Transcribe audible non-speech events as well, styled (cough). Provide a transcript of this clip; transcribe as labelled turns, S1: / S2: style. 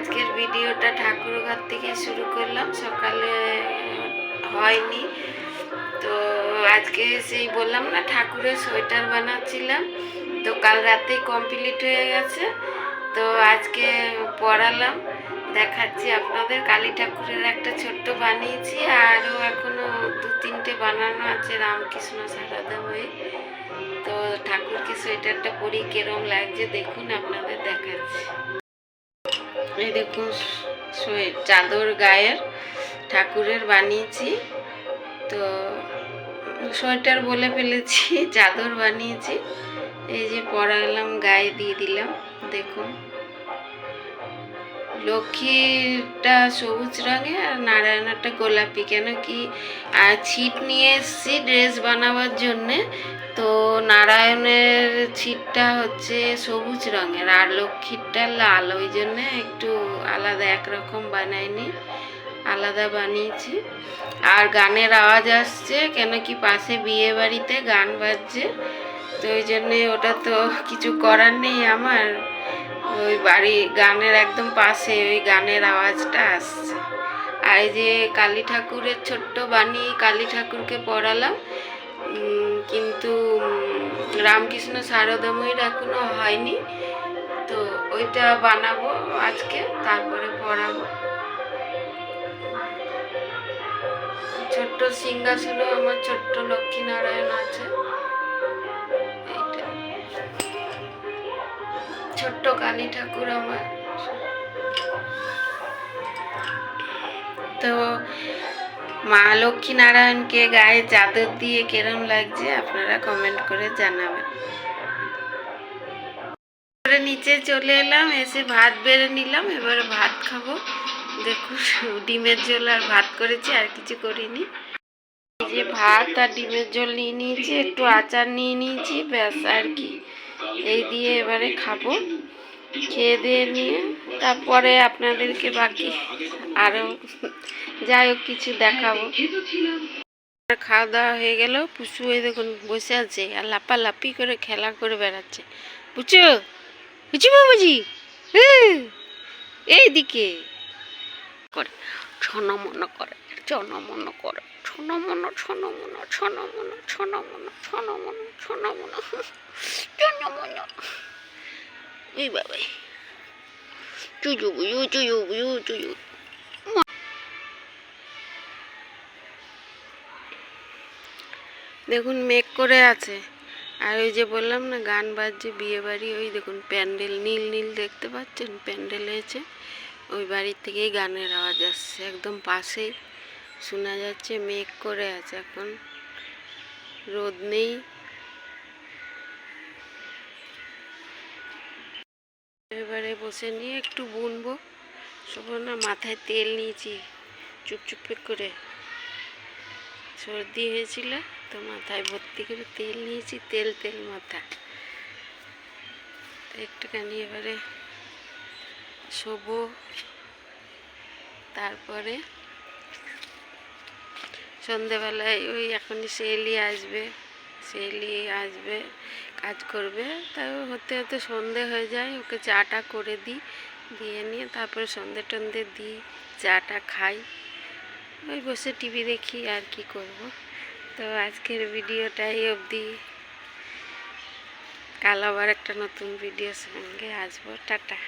S1: আজকের ভিডিওটা ঠাকুরঘর থেকে শুরু করলাম। সকালে হয়নি। তো আজকে সেই বললাম না, ঠাকুরের সোয়েটার বানাচ্ছিলাম। তো কাল রাতেই কমপ্লিট হয়ে গেছে। তো আজকে পড়ালাম, দেখাচ্ছি আপনাদের। কালী ঠাকুরের একটা ছোট্ট বানিয়েছি, আরও এখনও দু তিনটে বানানো আছে রামকৃষ্ণ সারদাময়ী তো ঠাকুরকে সোয়েটারটা পরি, কেরম লাগছে দেখুন, আপনাদের দেখাচ্ছি। এই দেখুন চাদর গায়ের ঠাকুরের বানিয়েছি। তো সোয়েটার বলে ফেলেছি, (laughs) চাদর বানিয়েছি। এই যে পরালাম, গায়ে দিয়ে দিলাম, দেখুন। লক্ষ্মীটা সবুজ রঙে আর নারায়ণটা গোলাপি। কেন কি, আর ছিট নিয়ে এসেছি ড্রেস বানাবার জন্যে। তো নারায়ণের ছিটটা হচ্ছে সবুজ রঙের আর লক্ষ্মীরটা লাল। ওই জন্যে একটু আলাদা, একরকম বানাইনি, আলাদা বানিয়েছি। আর গানের আওয়াজ আসছে, কেন কি পাশে বিয়ে বাড়িতে গান বাজছে। তো ওই জন্যে ওটা তো কিছু করার নেই আমার। ওই বাড়ি গানের একদম পাশে, ওই গানের আওয়াজটা আসছে। আর যে কালী ঠাকুরের ছোট্ট বানিয়ে কালী ঠাকুরকে পড়ালাম কিন্তু রামকৃষ্ণ শারদাময়ীর এখনও হয়নি। তো ওইটা বানাবো আজকে, তারপরে পড়াবো। ছোট্ট সিংহাসনও আমার ছোট্ট লক্ষ্মীনারায়ণ আছে। ছোট্ট কালী ঠাকুর আমার। তো মা লক্ষ্মী নারায়ণকে গায়ে চাদর দিয়ে কেরম লাগছে আপনারা কমেন্ট করে জানাবেন। নিচে চলে এলাম, এসে ভাত বেড়ে নিলাম, এবারে ভাত খাব। দেখুন, ডিমের ঝোল আর ভাত করেছি, আর কিছু করিনি। এই যে ভাত আর ডিমের ঝোল নিয়ে নিয়েছি, একটু আচার নিয়ে নিয়েছি, ব্যাস আর কি। এই দিয়ে এবারে খাব। খেয়ে দিয়ে নিয়ে তারপরে আপনাদেরকে বাকি আরও যাই হোক কিছু দেখাবো। খাওয়া দাওয়া হয়ে গেল। পুষু হয়ে দেখুন বসে আছে আর লাপালাপি করে খেলা করে বেড়াচ্ছে। বুঝছ বুঝি বাবুজি এইদিকে। করে ছনমন করে ছনমন করে। ছনমন ছনমন ছনমন ছনমন ছনমন ছনমন ছনমন এই বাবাই চুজু বুজু চুজু বুজু চুজু দেখুন, মেঘ করে আছে। আর ওই যে বললাম না, গান বাজছে, বিয়ে বাড়ি, ওই দেখুন, প্যান্ডেল, নীল নীল দেখতে পাচ্ছেন, প্যান্ডেল হয়েছে। ওই বাড়ির থেকেই গানের আওয়াজ আসছে, একদম পাশেই। শোনা যাচ্ছে মেঘ করে আছে এখন। রোদ নেই। এবারে বসে নিয়ে একটু বুনবো। না, মাথায় তেল নিয়েছি, চুপচুপ করে। সর্দি হয়েছিল, তো মাথায় ভর্তি করে তেল নিয়েছি, তেল তেল মাথা। একটুখানি এবারে শোবো। তারপরে সন্ধেবেলায় ওই এখনই সেলি আসবে সেলি আসবে, কাজ করবে। তাও হতে হতে সন্ধে হয়ে যায়, ওকে চাটা করে দিই, দিয়ে নিয়ে তারপরে সন্ধে টন্ধে দিই, চাটা খাই। ওই বসে টিভি দেখি আর কি করব। তো আজকের ভিডিওটাই অবধি। কাল আবার একটা নতুন ভিডিওর সঙ্গে আসব। টাটা।